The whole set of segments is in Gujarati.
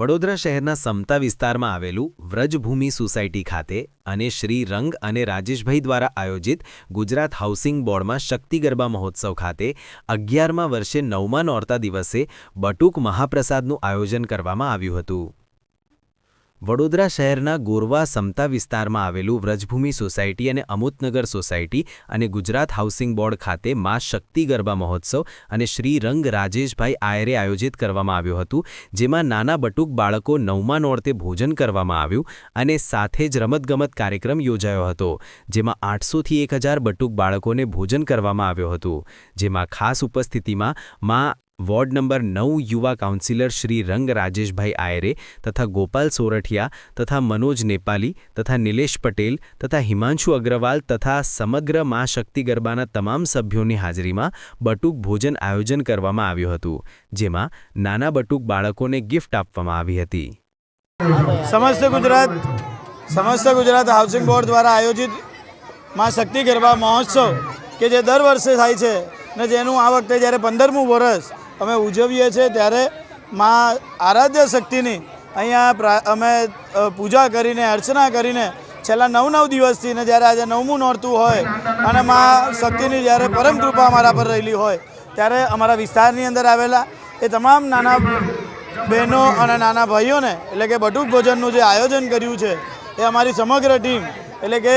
વડોદરા શહેરના સમતા વિસ્તારમાં આવેલું વ્રજભૂમિ સોસાયટી ખાતે અને શ્રી રંગ અને રાજેશભાઈ દ્વારા આયોજિત ગુજરાત હાઉસિંગ બોર્ડમાં શક્તિ ગરબા મહોત્સવ ખાતે અગિયારમા વર્ષે નવમા નોરતા દિવસે બટુક મહાપ્રસાદનું આયોજન કરવામાં આવ્યું હતું. વડોદરા શહેરના ગોરવા સમતા વિસ્તારમાં આવેલું વ્રજભૂમિ સોસાયટી અને અમૃતનગર સોસાયટી અને ગુજરાત હાઉસિંગ બોર્ડ ખાતે મા શક્તિ ગરબા મહોત્સવ અને શ્રી રંગ રાજેશભાઈ આયરે આયોજિત કરવામાં આવ્યું હતું, જેમાં નાના બટુક બાળકો નવમા નોરતે ભોજન કરવામાં આવ્યું અને સાથે જ રમતગમત કાર્યક્રમ યોજાયો હતો, જેમાં આઠસોથી એક હજાર બટુક બાળકોને ભોજન કરવામાં આવ્યું હતું, જેમાં ખાસ ઉપસ્થિતિમાં મા વોર્ડ નંબર નવ યુવા કાઉન્સિલર શ્રી રંગ રાજેશભાઈ આયરે તથા ગોપાલ સોરઠિયા તથા મનોજ નેપાલી તથા નિલેશ પટેલ તથા હિમાંશુ અગ્રવાલ તથા સમગ્ર મા શક્તિ ગરબાના તમામ સભ્યોની હાજરીમાં બટુક ભોજન આયોજન કરવામાં આવ્યું હતું, જેમાં નાના બટુક બાળકોને ગિફ્ટ આપવામાં આવી હતી. સમસ્ત ગુજરાત સમસ્ત ગુજરાત હાઉસિંગ બોર્ડ દ્વારા આયોજિત મા શક્તિ ગરબા મહોત્સવ, કે જે દર વર્ષે થાય છે, ને જેનું આ વખતે જ્યારે પંદરમું વર્ષ અમે ઉજવીએ છીએ ત્યારે મા આરાધ્ય શક્તિની અહીંયા અમે પૂજા કરીને, અર્ચના કરીને છેલ્લા નવ નવ દિવસથી ને જ્યારે આજે નવમું નોરતું હોય અને મા શક્તિની જ્યારે પરમ કૃપા અમારા પર રહેલી હોય ત્યારે અમારા વિસ્તારની અંદર આવેલા એ તમામ નાના બહેનો અને નાના ભાઈઓને એટલે કે બટુક ભોજનનું જે આયોજન કર્યું છે એ અમારી સમગ્ર ટીમ એટલે કે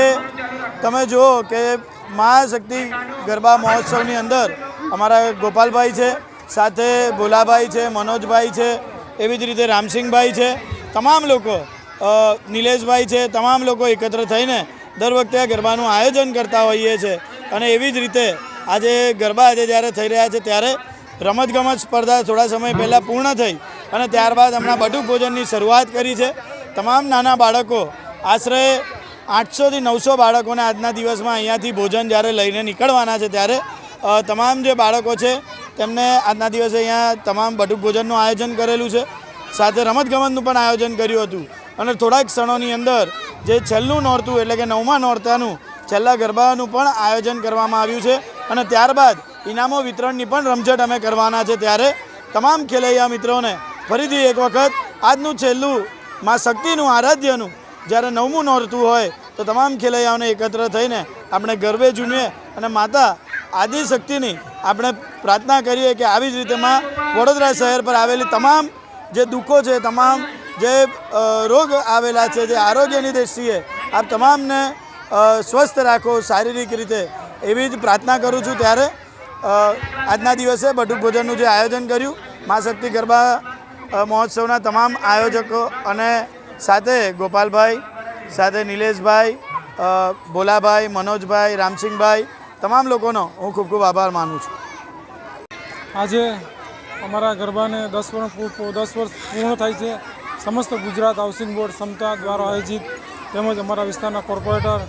તમે જુઓ કે મા શક્તિ ગરબા મહોત્સવની અંદર અમારા ગોપાલભાઈ છે સાથે ભોલાભાઈ છે, મનોજભાઈ છે, એવી જ રીતે રામસિંહભાઈ છે. તમામ લોકો નિલેશભાઈ છે, તમામ લોકો એકત્ર થઈને દર વખતે આ ગરબાનું આયોજન કરતા હોઈએ છીએ અને એવી જ રીતે આજે ગરબા આજે જ્યારે થઈ રહ્યા છે ત્યારે રમતગમત સ્પર્ધા થોડા સમય પહેલાં પૂર્ણ થઈ અને ત્યારબાદ હમણાં બટુક ભોજનની શરૂઆત કરી છે. તમામ નાના બાળકો, આશરે આઠસોથી નવસો બાળકોને આજના દિવસમાં અહીંયાથી ભોજન જ્યારે લઈને નીકળવાના છે ત્યારે તમામ જે બાળકો છે તેમને આજના દિવસે અહીંયા તમામ બટુક ભોજનનું આયોજન કરેલું છે. સાથે રમતગમતનું પણ આયોજન કર્યું હતું. અને થોડાક ક્ષણોની અંદર જે છેલ્લું નોરતું એટલે કે નવમા નોરતાનું છેલ્લા ગરબાનું પણ આયોજન કરવામાં આવ્યું છે. અને ત્યારબાદ ઇનામો વિતરણની પણ રમઝટ અમે કરવાના છે ત્યારે તમામ ખેલૈયા મિત્રોને ફરીથી એક વખત આજનું છેલ્લું માં શક્તિનું આરાધ્યનું જ્યારે નવમું નોરતું હોય તો તમામ ખેલૈયાઓને એકત્ર થઈને આપણે ગરબે ઝૂમીએ અને માતા આદિશક્તિની આપણે પ્રાર્થના કરીએ કે આવી જ રીતેમાં વડોદરા શહેર પર આવેલી તમામ જે દુઃખો છે, તમામ જે રોગ આવેલા છે, જે આરોગ્યની દૃષ્ટિએ આપ તમામને સ્વસ્થ રાખો શારીરિક રીતે. એવી જ પ્રાર્થના કરું છું ત્યારે આજના દિવસે બટુક ભોજનનું જે આયોજન કર્યું, મા શક્તિ ગરબા મહોત્સવના તમામ આયોજકો અને સાથે ગોપાલભાઈ, સાથે નિલેશભાઈ ભોલાભાઈ, મનોજભાઈ, રામસિંહભાઈ તમામ લોકોનો હું ખૂબ ખૂબ આભાર માનું છું. આજે અમારા ગરબાને દસ વર્ષ દસ વર્ષ પૂર્ણ થાય છે. સમસ્ત ગુજરાત હાઉસિંગ બોર્ડ સમતા દ્વારા આયોજિત તેમજ અમારા વિસ્તારના કોર્પોરેટર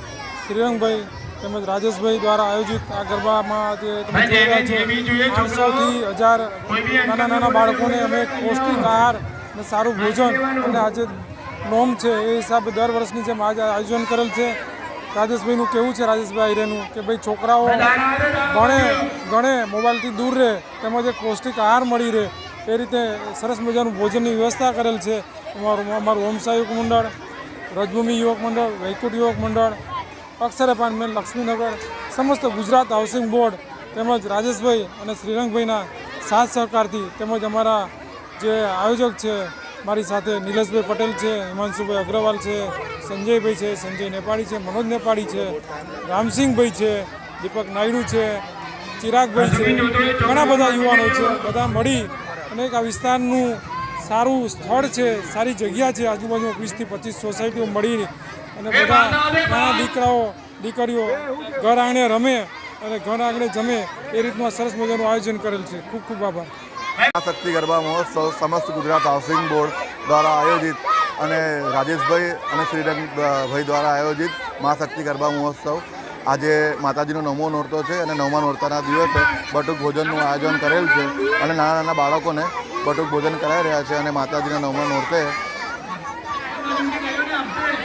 શ્રીરંગભાઈ તેમજ રાજેશભાઈ દ્વારા આયોજિત આ ગરબામાં જે રહ્યા હજાર નાના નાના બાળકોને અમે પૌષ્ટિક આહાર અને સારું ભોજન અને આજે નોમ છે એ હિસાબે દર વર્ષની જેમ આજે આયોજન કરેલ છે. રાજેશભાઈનું કેવું છે રાજેશભાઈ આહિરેનું કે ભાઈ છોકરાઓ ભણે, ગણે, મોબાઈલથી દૂર રહે, તેમજ એક પૌષ્ટિક આહાર મળી રહે, એ રીતે સરસ મજાનું ભોજનની વ્યવસ્થા કરેલ છે. અમારું અમારું ઓમસા યુવક મંડળ, રજભૂમિ યુવક મંડળ વૈકુટ યુવક મંડળ અક્ષર એપાર્ટમેન્ટ લક્ષ્મીનગર, સમસ્ત ગુજરાત હાઉસિંગ બોર્ડ, તેમજ રાજેશભાઈ અને શ્રીરંગભાઈના સાથ સહકારથી તેમજ અમારા જે આયોજક છે મારી સાથે નિલેશભાઈ પટેલ છે હિમાંશુભાઈ અગ્રવાલ છે સંજયભાઈ છે સંજય નેપાળી છે મનોજ નેપાળી છે રામસિંહભાઈ છે દીપક નાયડુ છે ચિરાગભાઈ છે ઘણા બધા યુવાનો છે બધા મળી અને એક આ વિસ્તારનું સારું સ્થળ છે સારી જગ્યા છે આજુબાજુ વીસથી પચીસ સોસાયટીઓ મળી અને બધા નાના દીકરાઓ દીકરીઓ ઘર આંગણે રમે અને ઘર આંગણે જમે એ રીતનું સરસ મજાનું આયોજન કરેલ છે. ખૂબ ખૂબ આભાર. શક્તિ ગરબા મહોત્સવ સમસ્ત ગુજરાત હાઉસિંગ બોર્ડ દ્વારા આયોજિત અને રાજેશભાઈ અને શ્રીરંગભાઈ દ્વારા આયોજિત મા શક્તિ ગરબા મહોત્સવ. આજે માતાજીનો નવમો નોરતો છે અને નવમા નોરતાના દિવસે બટુક ભોજનનું આયોજન કરેલ છે અને નાના નાના બાળકોને બટુક ભોજન કરાવી રહ્યા છે અને માતાજીના નવમા નોરતે